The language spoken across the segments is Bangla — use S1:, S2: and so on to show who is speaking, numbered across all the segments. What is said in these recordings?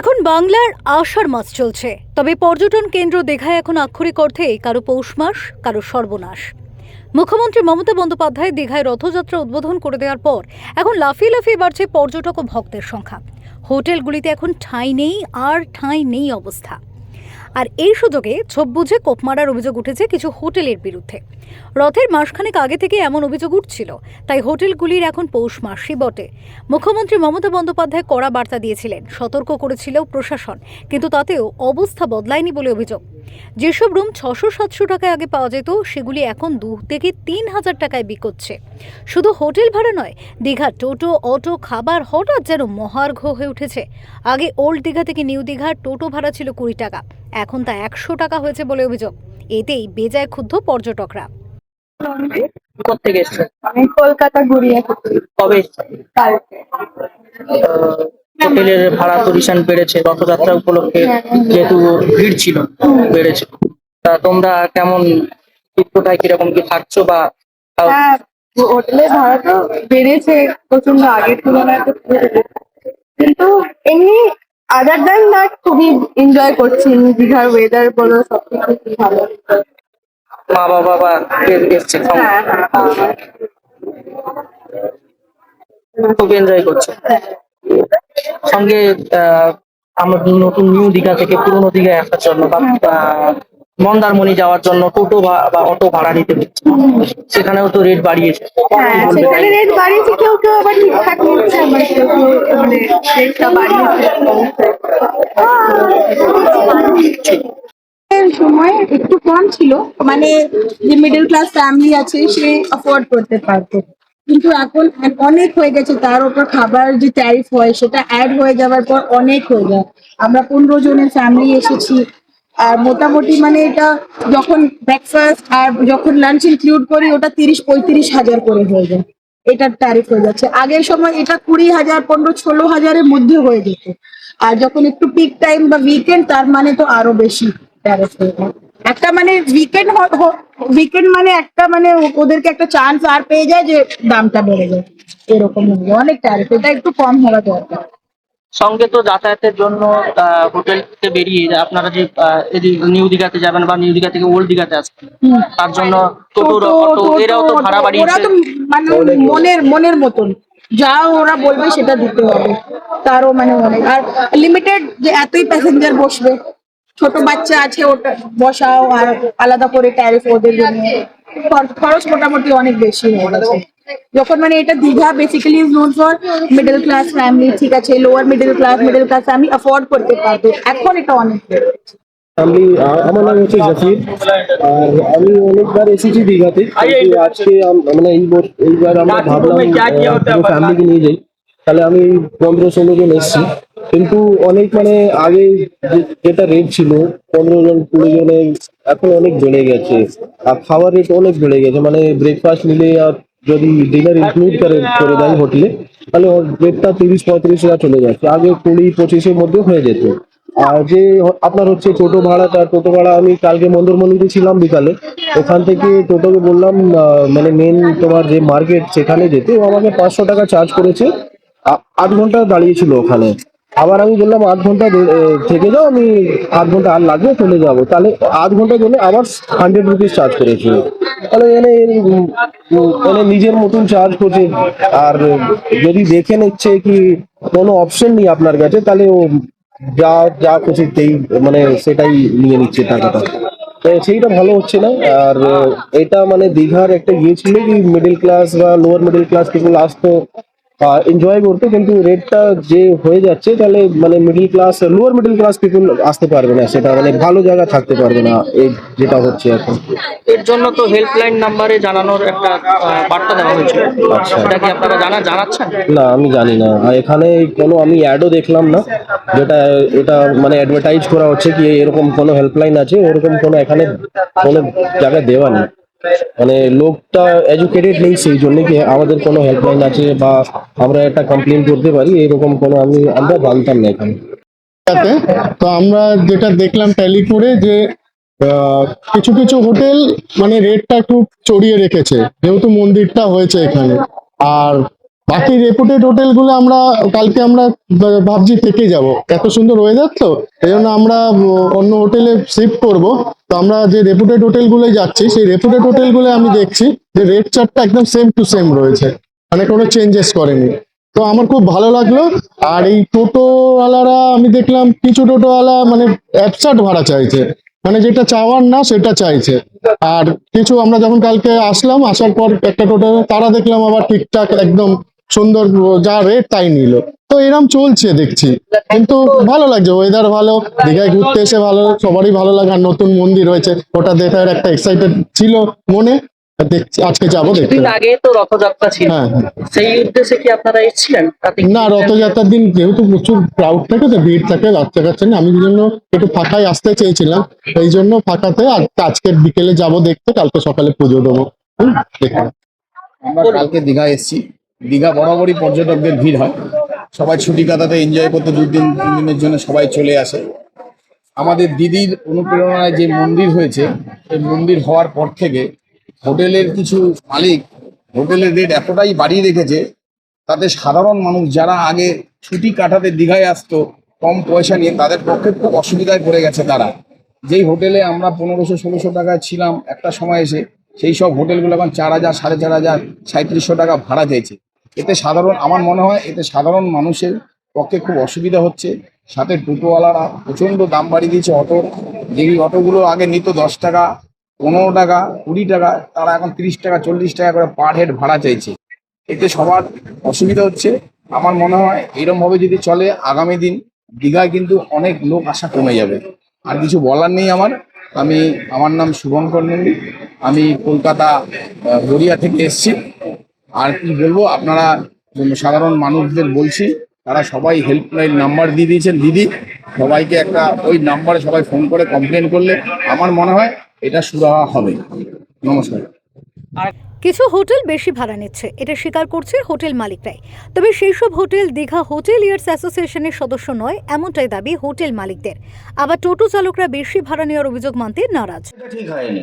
S1: এখন বাংলার আষাঢ় মাস চলছে। তবে পর্যটন কেন্দ্র দেখায় এখন আক্ষরিক অর্থে কারও পৌষ মাস, কারও সর্বনাশ। মুখ্যমন্ত্রী মমতা বন্দ্যোপাধ্যায় দীঘায় রথযাত্রা উদ্বোধন করে দেওয়ার পর এখন লাফিয়ে লাফিয়ে বাড়ছে পর্যটক ও ভক্তের সংখ্যা। হোটেলগুলিতে এখন ঠাঁই নেই, আর ঠাঁই নেই অবস্থা। আর এই সুযোগে ছোপ বুঝে কোপ মারার অভিযোগ উঠেছে কিছু হোটেলের বিরুদ্ধে। রথের মাসখানেক আগে থেকে এমন অভিযোগ উঠছিল, তাই হোটেলগুলির এখন পৌষ মাসই বটে। মুখ্যমন্ত্রী মমতা বন্দ্যোপাধ্যায় কড়া বার্তা দিয়েছিলেন, সতর্ক করেছিল প্রশাসন, কিন্তু তাতেও অবস্থা বদলায়নি বলে অভিযোগ। যেসব রুম ছশো সাতশো টাকায় আগে পাওয়া যেত সেগুলি এখন দু থেকে তিন হাজার টাকায় বিকোচ্ছে শুধু হোটেল ভাড়া নয় দীঘা টোটো অটো খাবার হঠাৎ যেন মহার্ঘ হয়ে উঠেছে। আগে ওল্ড দীঘা থেকে নিউ দীঘার টোটো ভাড়া ছিল কুড়ি টাকা এখন তা একশো টাকা হয়েছে বলে অভিযোগ। এতেই বেজায় ক্ষুব্ধ পর্যটকরা।
S2: কোথেকে এসছেন
S3: আমি কলকাতা থেকে
S2: কবে এসছেন?
S3: কালকে।
S2: হোটেলের ভাড়া রিসেন্ট বেড়েছে রথযাত্রা উপলক্ষে যেহেতু ভিড় ছিল বেড়েছে। তা তোমরা কেমন চিত্রটায় কীরকম কি থাকছো বা
S3: হ্যাঁ হোটেলের ভাড়া তো বেড়েছে প্রচণ্ড আগের তুলনায় কিন্তু এমনি আদার দেন না খুবই এনজয় করছি দীঘার ওয়েদার বলো সবকিছু খুব ভালো।
S2: মা বাবা বা এসছে?
S3: হ্যাঁ হ্যাঁ।
S2: খুব এনজয় করছে? সঙ্গে আহ, আমরা নতুন নিউ দীঘা থেকে পুরনো দীঘায় আসার জন্য বা আহ, মন্দারমণি যাওয়ার জন্য টোটো বা অটো ভাড়া নিতে হচ্ছে। সেখানেও তো রেট বাড়িয়েছে।
S3: হ্যাঁ সেখানে রেট বাড়িয়েছে কেউ কেউ আবার ঠিকঠাক নিচ্ছে আবার কেউ কেউ মানে রেটটা বাড়িয়েছে।
S4: সময় একটু কম ছিল মানে যে মিডল ক্লাস ফ্যামিলি আছে সে অ্যাফোর্ড করতে পারতো। কিন্তু এখন অনেক হয়ে গেছে, তার উপর খাবার যে ট্যারিফ হয়, সেটা অ্যাড হয়ে যাওয়ার পর অনেক হয়ে যায়। আমরা পনেরো জনের ফ্যামিলি এসেছি, আর মোটামুটি মানে এটা যখন ব্রেকফাস্ট আর যখন লাঞ্চ ইনক্লুড করি, ওটা তিরিশ, পঁয়ত্রিশ হাজার করে হয়ে যায়। এটার ট্যারিফ হয়ে যাচ্ছে। আগের সময় এটা কুড়ি হাজার, পনেরো, ষোলো হাজারের মধ্যে হয়ে যেত। আর যখন একটু পিক টাইম বা উইকেন্ড তার মানে তো আরও বেশি ট্যারিফ হয়ে যায়। একটা মানে উইকেন্ড উইকেন্ড মানে একটা মানে ওদেরকে একটা চান্স আর পেয়ে যায় যে দামটা বেড়ে যায়। এরকম হয়ে যায়। অনেক ট্যারিফ এটা একটু কম হওয়া দরকার।
S2: সঙ্গে তো যাতায়াতের জন্য হোটেল থেকে বেরিয়ে আপনারা যে নিউ দীঘাতে যাবেন বা নিউ দীঘা থেকে ওল্ড দীঘাতে আসবেন তার জন্য টোটো অটো এরাও তো ভাড়া বাড়িয়েছে।
S4: মানে মনের মনের মতন। যা ওরা বলবে সেটা দিতে হবে। তারও মানে অনেক। আর লিমিটেড যে এতই প্যাসেঞ্জার বসবে। ছোট বাচ্চা আছে ওটা বসাও আর আলাদা করে ট্যারিফ ওদের জন্য। খর- খরচ মোটামুটি অনেক বেশি হয়ে গেছে। যখন মানে এটা Digha basically is known for middle class family ঠিক আছে lower middle class middle class family afford করতে পারবে। এখন এটা অনেক বেড়ে গেছে।
S5: আমি আ- আমার নাম হচ্ছে জাফির। আর আমি অনেকবার এসেছি দীঘাতে। কিন্তু আজকে আম- মানে এই বছ- এইবার আমরা ভাবলাম ফ্যামিলিকে নিয়ে যাই। তাহলে আমি পনেরো ষোলো জন এসেছি। কিন্তু অনেক মানে আগে যেটা রেট ছিল, পনেরো জন, কুড়ি জনের, এখন অনেক বেড়ে গেছে। আর খাওয়ার রেট অনেক বেড়ে গেছে। মানে ব্রেকফাস্ট নিলে আর যদি ডিনার ইনক্লুড করে করে দেয় হোটেলে তাহলে রেটটা তিরিশ, পঁয়ত্রিশ হাজার চলে যাচ্ছে। আগে কুড়ি, পঁচিশের মধ্যে হয়ে যেত। আর যে আপনার হচ্ছে টোটো ভাড়াটা টোটো ভাড়া আমি কালকে মন্দিরমণিতে ছিলাম বিকালে। ওখান থেকে টোটোকে বললাম মানে মেন তোমার যে মার্কেট সেখানে যেতে। ও আমাকে পাঁচশো টাকা চার্জ করেছে। আ- আধ ঘণ্টা দাঁড়িয়েছিল ওখানে। আবার আমি বললাম আধ ঘণ্টা থেকে যাও, আমি আধ ঘণ্টা আর লাগবে, চলে যাব। তাহলে আধ ঘণ্টার জন্য আবার হান্ড্রেড রুপিস চার্জ করেছে। তাহলে এনে এনে নিজের মতন চার্জ করছে। আর যদি দেখে নিচ্ছে কি কোনো অপশন নেই আপনার কাছে, তাহলে ও যা যা খুশি সেই মানে সেটাই নিয়ে নিচ্ছে টাকাটা। সেইটা ভালো হচ্ছে না। আর এটা মানে দীঘার একটা ইয়ে ছিল কি মিডল ক্লাস বা লোয়ার মিডল ক্লাস পিপুল আসতো এনজয় করতো কিন্তু রেটটা যে হয়ে যাচ্ছে তাহলে মানে middle class lower middle class people আসতে পারবে না। সেটা মানে ভালো জায়গা থাকতে পারবে না এই যেটা হচ্ছে এখন।
S2: এর জন্য তো হেল্পলাইন নাম্বারে জানানোর একটা বার্তা দেওয়া হয়েছিল।
S5: আচ্ছা।
S2: সেটা কি আপনারা জানা জানাচ্ছেন?
S5: না আমি জানি না। আর এখানে কোনো আমি অ্যাডও দেখলাম না যেটা এটা মানে অ্যাডভার্টাইজ করা হচ্ছে কি এরকম কোনো হেল্পলাইন আছে ওরকম কোনো এখানে কোনো জায়গায় দেওয়া নেই। মানে লোকটা এডুকেটেড নেই সেই জন্য কি আমাদের কোনো হেল্পলাইন আছে বা আমরা একটা কমপ্লেন করতে পারি? এরকম কোনো আমি, আমরা জানতাম না এখানে।
S6: তো আমরা যেটা দেখলাম ট্যালি করে যে কিছু কিছু হোটেল মানে রেটটা একটু চড়িয়ে রেখেছে। যেহেতু মন্দিরটা হয়েছে এখানে। আর বাকি রেপুটেড হোটেলগুলো আমরা কালকে আমরা ভাবছি থেকে যাব। এত সুন্দর ওয়েদার তো এই জন্য আমরা অন্য হোটেলে শিফট করব। তো আমরা যে রেপুটেড হোটেলগুলো যাচ্ছি, সেই রেপুটেড হোটেলগুলো আমি দেখছি যে রেট চার্টটা একদম সেম টু সেম রয়েছে। মানে কোনো চেঞ্জেস করেনি। তো আমার খুব ভালো লাগল। আর এই টোটোওয়ালারা, আমি দেখলাম কিছু টোটোওয়ালা মানে অ্যাবসার্ট ভাড়া চাইছে। মানে যেটা চাওয়ার না, সেটা চাইছে। আর কিছু আমরা যখন কালকে আসলাম, আসার পর একটা টোটো তারা দেখলাম আবার ঠিকঠাক একদম সুন্দর যা রেট তাই নিল। তো এরম চলছে দেখছি। কিন্তু ভালো লাগছে ওয়েদার ভালো দীঘায় ঘুরতে এসে ভালো সবারই ভালো লাগে আর নতুন মন্দির হয়েছে ওটা দেখার একটা এক্সাইটেড ছিল মনে দেখছি আজকে যাব দেখতে
S2: আগে তো রথযাত্রা ছিল।
S6: হ্যাঁ হ্যাঁ।
S2: সেই উদ্দেশ্যে কি আপনারা এসেছিলেন?
S6: না রথযাত্রার দিন যেহেতু প্রচুর ক্রাউড থাকে তো ভিড় থাকে বাচ্চা কাচ্চা নিয়ে আমি জন্য একটু ফাঁকায় আসতে চেয়েছিলাম। এই জন্য ফাঁকাতে আর আজকে বিকেলে যাব দেখতে কালকে সকালে পুজো দেবো।
S7: আমরা কালকে দীঘা এসেছি। দীঘা বরাবরই পর্যটকদের ভিড় হয়। সবাই ছুটি কাটাতে এনজয় করতে দুই দিন তিন দিনের জন্য সবাই চলে আসে। আমাদের দিদির অনুপ্রেরণায় যে মন্দির হয়েছে এই মন্দির হওয়ার পর থেকে হোটেলের কিছু মালিক, হোটেলের রেট এতটাই বাড়িয়ে রেখেছে, তাতে সাধারণ মানুষ যারা আগে ছুটি কাটাতে দীঘায় আসতো, কম পয়সা নিয়ে তাদের পক্ষে খুব অসুবিধায় পড়ে গেছে তারা। যেই হোটেলে আমরা পনেরোশো, ষোলোশো টাকায় ছিলাম একটা সময় এসে, সেই সব হোটেলগুলো এখন চার হাজার, সাড়ে চার হাজার সাঁত্রিশশো টাকা ভাড়া চাইছে। এতে সাধারণ, আমার মনে হয় এতে সাধারণ মানুষের পক্ষে খুব অসুবিধা হচ্ছে। সাথে টোটোওয়ালারা প্রচণ্ড দাম বাড়িয়ে দিয়েছে অটোর যেই অটোগুলো আগে নিত দশ টাকা, পনেরো টাকা, কুড়ি টাকা, তারা এখন তিরিশ টাকা, চল্লিশ টাকা করে পার হেড ভাড়া চাইছে। এতে সবার অসুবিধা হচ্ছে। আমার মনে হয় এরম ভাবে যদি চলে, আগামী দিন দীঘায় কিন্তু অনেক লোক আসা কমে যাবে। আর কিছু বলার নেই আমার। আমি, আমার নাম শুভঙ্কর নন্দী। আমি কলকাতা গড়িয়া থেকে এসেছি। আর কি বলব আপনারা সাধারণ মানুষদের বলছি তারা সবাই হেল্পলাইন নাম্বার দিয়ে দিয়েছেন। দিদি সবাইকে একটা ওই নাম্বারে সবাই ফোন করে কমপ্লেন করলে আমার মনে হয় এটা সুরাহা হবে। নমস্কার।
S1: কিছু হোটেল বেশি ভাড়া নিচ্ছে এটা স্বীকার করছে হোটেল মালিকরাই। তবে সেই সব হোটেল দীঘা হোটেল ইয়ার্স অ্যাসোসিয়েশনের সদস্য নয় এমনটাই দাবি হোটেল মালিকদের। আবার টোটো চালকরা বেশি ভাড়া নেওয়ার অভিযোগ মানতে নারাজ।
S8: ঠিক হয়নি।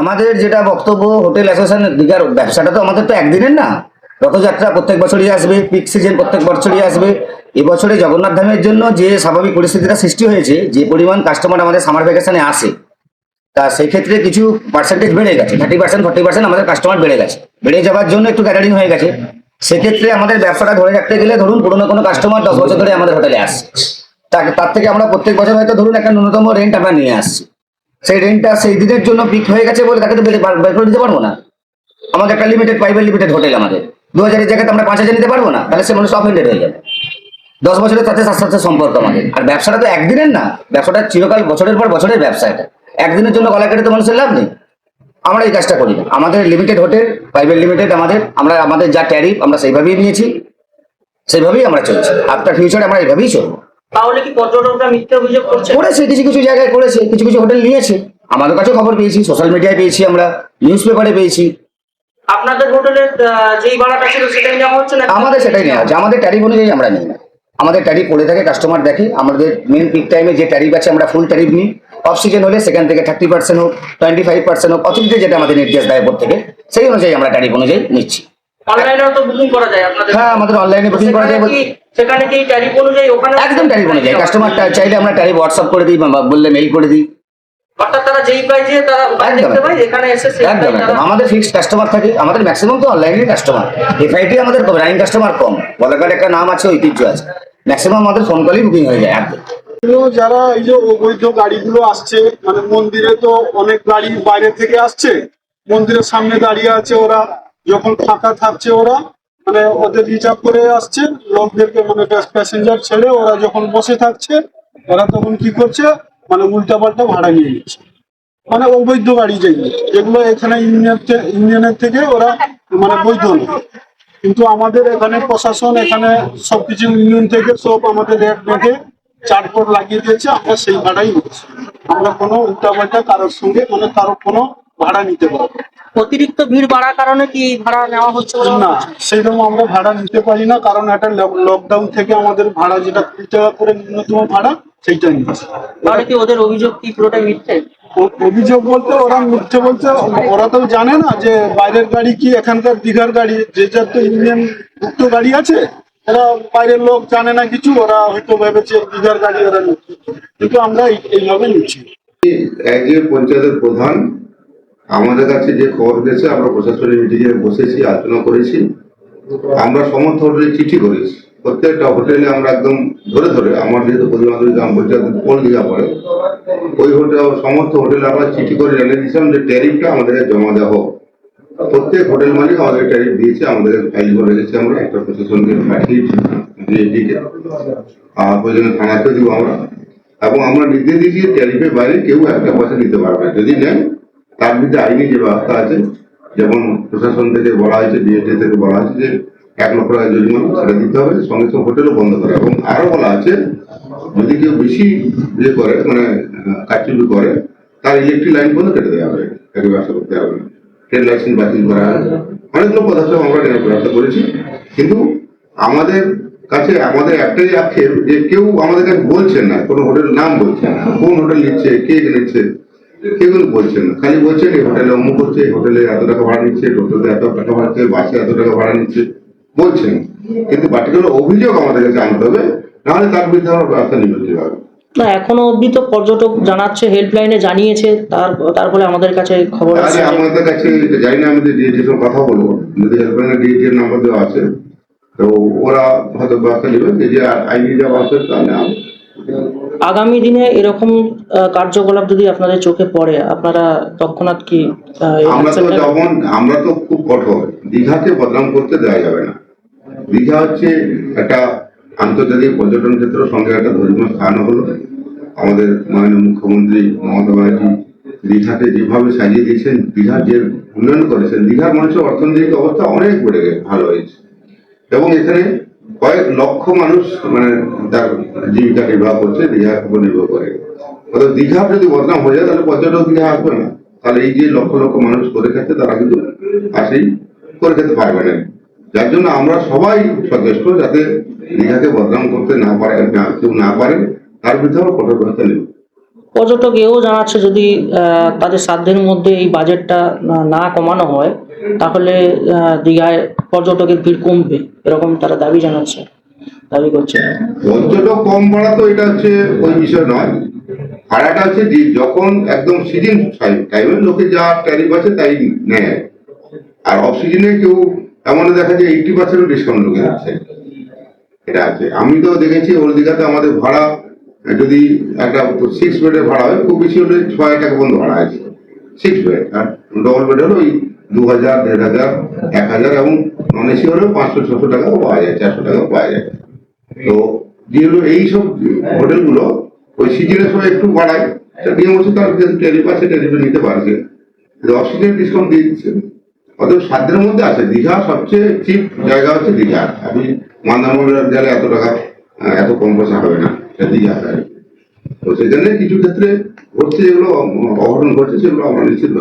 S8: আমাদের যেটা বক্তব্য হোটেল অ্যাসোসিয়েশন দীঘার ব্যবসাটা তো আমাদের তো একদিনের না। রথযাত্রা প্রত্যেক বছরই আসবে পিক সিজন প্রত্যেক বছরই আসবে। এবছরে জগন্নাথ ধামের জন্য যে স্বাভাবিক পরিস্থিতিটা সৃষ্টি হয়েছে, যে পরিমাণ কাস্টমার আমাদের সামার ভ্যাকেশনে আসে, তা সেই ক্ষেত্রে কিছু পার্সেন্টেজ বেড়ে গেছে। থার্টি পার্সেন্ট ফর্টি পার্সেন্ট আমাদের কাস্টমার বেড়ে গেছে। বেড়ে যাওয়ার জন্য একটু গ্যাদারিং হয়ে গেছে। সেক্ষেত্রে আমাদের ব্যবসাটা ধরে রাখতে গেলে ধরুন পুরোনো কোনো কাস্টমার দশ বছর ধরে আমাদের হোটেলে আসছে। তার থেকে আমরা প্রত্যেক বছর হয়তো ধরুন একটা ন্যূনতম রেন্ট আমরা নিয়ে আসছি। সেই রেন্টটা সেই দিনের জন্য পিক হয়ে গেছে বলে তাকে তো বের করে দিতে পারব না। আমাদের একটা লিমিটেড প্রাইভেট লিমিটেড হোটেল আমাদের। দু হাজারের জায়গাতে আমরা পাঁচ হাজার নিতে পারব না, তাহলে সে মানুষ অফেন্ডেড হয়ে যাবে। দশ বছরের সাথে সাথে সাথে সম্পর্ক আমাদের। আর ব্যবসাটা তো একদিনের না, ব্যবসাটা চিরকাল বছরের পর বছরের ব্যবসা এটা। একদিনের জন্য গলা কেটে তো মানুষের লাভ নেই। আমরা এই কাজটা করি না। আমাদের লিমিটেড হোটেল প্রাইভেট লিমিটেড আমাদের, আমরা আমাদের যা ট্যারিফ আমরা সেইভাবেই নিয়েছি, সেইভাবেই আমরা চলছি। আফটার ফিউচারে আমরা এইভাবেই চলবো।
S2: তাহলে কি পর্যটকরা মিথ্যে অভিযোগ করছে?
S8: করেছে কিছু কিছু জায়গায় করেছে কিছু কিছু হোটেল নিয়েছে। আমাদের কাছেও খবর পেয়েছি সোশ্যাল মিডিয়ায় পেয়েছি আমরা নিউজ পেপারে পেয়েছি।
S2: আপনাদের হোটেলের যেই ভাড়াটা ছিল সেটাই নেওয়া হচ্ছে না
S8: আমাদের সেটাই নেওয়া হচ্ছে আমাদের ট্যারিফ অনুযায়ী আমরা নিই। না আমাদের ট্যারিফ পড়ে থাকে কাস্টমার দেখে আমাদের মেন পিক টাইমে যে ট্যারিফ আছে আমরা ফুল ট্যারিফ নিই। অফ সিজন হলে সেখান থেকে থার্টি পার্সেন্ট হোক টোয়েন্টি ফাইভ পার্সেন্ট হোক অতিরিক্ত যেটা আমাদের নির্দেশ দেয় থেকে সেই অনুযায়ী আমরা ট্যারিফ অনুযায়ী নিচ্ছি।
S2: অনলাইনেও তো বুকিং করা যায় আপনাদের
S8: হ্যাঁ আমাদের অনলাইনে বুকিং করা যায়
S2: সেখানে কি সেখানে ট্যারিফ অনুযায়ী ওখানে
S8: একদম ট্যারিফ অনুযায়ী। কাস্টমার চাইলে আমরা ট্যারিফ হোয়াটসঅ্যাপ করে দিই বা বললে মেল করে দিই।
S2: অর্থাৎ তারা যেই প্রাইজে তারা ওখানে
S8: একদম,
S2: দেখতে পায় এখানে এসে
S8: একদম একদম। আমাদের ফিক্সড কাস্টমার থাকে আমাদের ম্যাক্সিমাম তো কাস্টমার এফআইটি আমাদের কম রানিং কাস্টমার কম। বলাকার একটা নাম আছে ঐতিহ্য আছে। ম্যাক্সিমাম আমাদের ফোন কলেই বুকিং হয়ে যায় একদম।
S9: যারা এই যে অবৈধ গাড়িগুলো আসছে মানে মন্দিরে তো অনেক গাড়ি বাইরে থেকে আসছে। মন্দিরের সামনে দাঁড়িয়ে আছে ওরা। যখন ফাঁকা থাকছে ওরা মানে ওদের রিজার্ভ করে আসছে, লোকদেরকে মানে প্যাসেঞ্জার ছেড়ে ওরা যখন বসে থাকছে, ওরা তখন কি করছে মানে উল্টা পাল্টা ভাড়া নিয়ে নিচ্ছে। মানে অবৈধ গাড়ি যেগুলো যেগুলো এখানে ইউনিয়ন ইউনিয়নের থেকে ওরা মানে বৈধ কিন্তু আমাদের এখানে প্রশাসন, এখানে সবকিছু ইউনিয়ন থেকে সব আমাদের রেট মেটে চার্টবোর্ড লাগিয়ে দিয়েছে, আমরা সেই ভাড়াই নিচ্ছি। আমরা কোনো উল্টাপাল্টা কারোর সঙ্গে মানে কারোর কোনো ভাড়া নিতে পারব।
S2: অতিরিক্ত ভিড় বাড়ার কারণে কি ভাড়া নেওয়া হচ্ছে
S9: না
S2: হচ্ছে?
S9: সেইরকম আমরা ভাড়া নিতে পারি না কারণ একটা লকডাউন থেকে আমাদের ভাড়া যেটা কুড়ি টাকা করে ন্যূনতম ভাড়া সেইটা নিচ্ছে।
S2: তাহলে কি ওদের অভিযোগ কি পুরোটাই মিথ্যে?
S9: অভিযোগ বলতে ওরা মিথ্যে বলছে ওরা তো জানে না যে বাইরের গাড়ি কি এখানকার দীঘার গাড়ি যে যার তো ইন্ডিয়ান মুক্ত গাড়ি আছে ওরা বাইরের লোক জানে না কিছু ওরা হয়তো ভেবেছে দীঘার গাড়ি ওরা নিচ্ছে। কিন্তু আমরা এইভাবে নিচ্ছি।
S10: একজন পঞ্চায়েতের প্রধান আমাদের কাছে যে খবর গেছে, আমরা প্রশাসনের মিটিংয়ে বসেছি, আলোচনা করেছি। আমরা সমস্ত হোটেলে চিঠি করেছি। প্রত্যেকটা হোটেলে আমরা একদম ধরে ধরে, আমার যেহেতু প্রতিমাদুরী গ্রাম পঞ্চায়েত পোল দিঘা পড়ে, ওই হোটেল, সমস্ত হোটেলে আমরা চিঠি করে জানিয়ে দিয়েছিলাম যে ট্যারিফটা আমাদেরকে জমা দেওয়া হোক। প্রত্যেক হোটেল মালিক আমাদের ট্যারিফ দিয়েছে আমাদের ফাইল করে রেখেছি আমরা, একটা প্রশাসনকে পাঠিয়েছি আর প্রয়োজনে থানাতে দিব আমরা। এবং আমরা নির্দেশ দিয়েছি ট্যারিফের বাইরে কেউ একটা পয়সা দিতে পারবে। যদি নেন তার বিরুদ্ধে আইনি যে ব্যবস্থা আছে, যেমন প্রশাসন থেকে বলা হয়েছে ডিএটি থেকে বলা হয়েছে যে এক লক্ষ টাকা জরিমানা, সেটা দিতে হবে। সঙ্গে সঙ্গে হোটেলও বন্ধ করে এবং আরও বলা আছে, যদি কেউ বেশি ইয়ে করে মানে কারচুপি করে, তার ইলেকট্রিক লাইন বন্ধ কেটে দেওয়া হবে। তাকে ব্যবসা করতে হবে। ট্রেন লাইসেন্স বাতিল করা অনেকগুলো পদক্ষেপ আমরা নেওয়ার ব্যবস্থা করেছি। কিন্তু আমাদের কাছে, আমাদের একটাই আক্ষেপ যে কেউ আমাদের কাছে বলছেন না, কোনো হোটেল নাম বলছেন না। কোন হোটেল নিচ্ছে, কে নিচ্ছে? কেউ বলছেন না খালি বলছেন এই হোটেলে অমুক হচ্ছে এই হোটেলে এত টাকা ভাড়া নিচ্ছে টোটোতে এত টাকা ভাড়া নিচ্ছে বাসে এত টাকা ভাড়া নিচ্ছে বলছেন কিন্তু পার্টিকুলার অভিযোগ আমাদের কাছে আনতে হবে নাহলে তার বিরুদ্ধে আমরা ব্যবস্থা নিতে হবে
S2: না এখনও অবধি তো পর্যটক জানাচ্ছে হেল্পলাইনে জানিয়েছে তার তার ফলে আমাদের কাছে খবর যে-
S10: আমাদের কাছে জানি না আমাদের ডিএটির সঙ্গে কথা বলব যদি হেল্পলাইনের ডিএটির নাম্বার দেওয়া আছে তো ওরা হয়তো ব্যবস্থা নেবে যে যে আইনি যা ব্যবস্থা তাহলে আমি-
S2: আগামী দিনে এরকম কার্যকলাপ যদি আপনাদের চোখে পড়ে আপনারা তৎক্ষণাৎ কি
S10: আমরা তো যেমন আমরা তো খুব কঠোর। দীঘাকে বদনাম করতে দেওয়া যাবে না। দীঘা হচ্ছে একটা আন্তর্জাতিক পর্যটন ক্ষেত্র সঙ্গে একটা ধর্মীয় স্থান হলো। আমাদের মাননীয় মুখ্যমন্ত্রী মমতা ব্যানার্জি দীঘাকে যেভাবে সাজিয়ে দিয়েছেন দীঘার যে উন্নয়ন করেছেন দীঘার মানুষের অর্থনৈতিক অবস্থা অনেক বেড়ে গেছে ভালো হয়েছে। এবং এখানে কয়েক লক্ষ মানুষ মানে তার জীবিকা নির্বাহ করছে দীঘার উপর নির্ভর করে। অর্থাৎ দীঘা যদি বদনাম হয়ে যায়, তাহলে পর্যটক দীঘা আসবে না। তাহলে এই যে লক্ষ লক্ষ মানুষ করে খাচ্ছে তারা কিন্তু আসেই করে খেতে পারবে না। যার জন্য আমরা সবাই সচেষ্ট যাতে দীঘাকে বদনাম করতে না পারে কেউ না পারে, তার বিরুদ্ধে আমরা কঠোর ব্যবস্থা নেব।
S2: পর্যটক এও জানাচ্ছে যদি তাদের সাধ্যের মধ্যে এই বাজেটটা না কমানো হয় তাহলে দীঘায় পর্যটকের ভিড় কমবে, এরকম তারা দাবি জানাচ্ছে, দাবি করছে।
S10: পর্যটক কম ভাড়া তো এটা হচ্ছে ওই বিষয় নয়। ভাড়াটা হচ্ছে যে যখন একদম সিজন টাইমে লোকে যা ট্যারিফ আছে তাই নেয়। আর অফ সিজনে কেউ এমন দেখা যায় এইটটি পার্সেন্ট ডিসকাউন্ট লোকে দিচ্ছে এটা আছে। আমি তো দেখেছি ওর দিঘাতে আমাদের ভাড়া, যদি একটা সিক্স বেডের ভাড়া হয়, খুব বেশি হলে ছয় টাকা পর্যন্ত ভাড়া আছে। সিক্স বেড আর ডবল বেড হলে ওই দু হাজার দেড় হাজার এক হাজার এবং নন এসি হলেও পাঁচশো, ছশো টাকাও পাওয়া যায়, চারশো টাকাও পাওয়া যায়। তো যেগুলো এইসব হোটেলগুলো ওই সিজনের সময় একটু বাড়ায় নিয়ম হচ্ছে তার যে ট্যারিফ আছে নিতে পারছে। অক্সিজেন ডিসকাউন্ট দিয়ে দিচ্ছে। অতএব সাধ্যের মধ্যে আছে। দীঘা সবচেয়ে চিপ জায়গা হচ্ছে দীঘা। আপনি মান্দারমণির গেলে এত টাকা এত কম পয়সা হবে না। দীঘা তো সেখানে কিছু ক্ষেত্রে ঘটছে যেগুলো, অঘটন ঘটছে সেগুলো আমরা নিশ্চিত।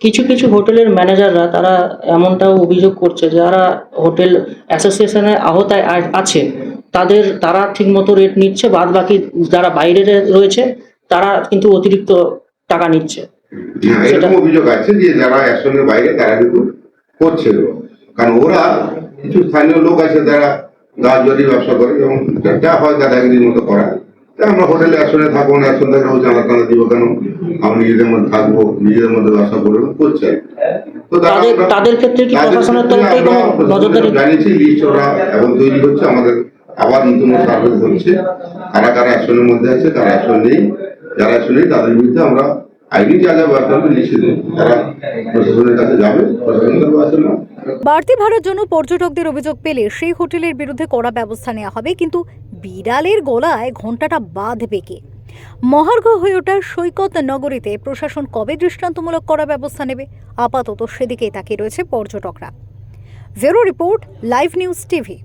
S2: কিছু কিছু হোটেলের ম্যানেজাররা তারা এমনটাও অভিযোগ করছে যারা হোটেল অ্যাসোসিয়েশনের আওতায় আছে তাদের তারা ঠিকমতো রেট নিচ্ছে বাদ বাকি যারা বাইরে রয়েছে তারা কিন্তু অতিরিক্ত টাকা নিচ্ছে।
S10: হ্যাঁ, এরকম অভিযোগ আছে যে যারা অ্যাকশনের বাইরে তারা কিন্তু করছে। কারণ ওরা কিছু স্থানীয় লোক আছে যারা গাছ ব্যবসা করে এবং যা হয় দাদাগিরির মতো করা। আমরা হোটেলে অ্যাকশনে থাকব না অ্যাকশন থাকলে জানা টানা দিব কেন? আমরা নিজেদের মধ্যে থাকব নিজেদের মধ্যে ব্যবসা করব করছে। তো
S2: তাদের
S10: আমরা-
S2: তাদের ক্ষেত্রে কি
S10: তাদের
S2: প্রশাসনের তরফ থেকে কোনো নজরদারি
S10: জানিয়েছি লিস্ট ওরা এবং তৈরি হচ্ছে আমাদের আবার নতুন সার্ভিস হচ্ছে কারা কারা অ্যাকশনের মধ্যে আছে কারা অ্যাকশন নেই। যারা অ্যাকশন নেই তাদের বিরুদ্ধে আমরা আইনি যা যা ব্যবস্থা হবে নিশ্চিত তারা প্রশাসনের কাছে যাবে প্রশাসনের ব্যবস্থা নেওয়া
S1: বাড়তি ভাড়ার জন্য পর্যটকদের অভিযোগ পেলে সেই হোটেলের বিরুদ্ধে কড়া ব্যবস্থা নেওয়া হবে কিন্তু বিড়ালের গলায় ঘণ্টাটা বাঁধবে বেঁকে মহার্ঘ হয়ে ওঠার সৈকত নগরীতে প্রশাসন কবে দৃষ্টান্তমূলক করার ব্যবস্থা নেবে? আপাতত সেদিকেই তাকিয়ে রয়েছে পর্যটকরা। ভেরো রিপোর্ট, লাইভ নিউজ টিভি।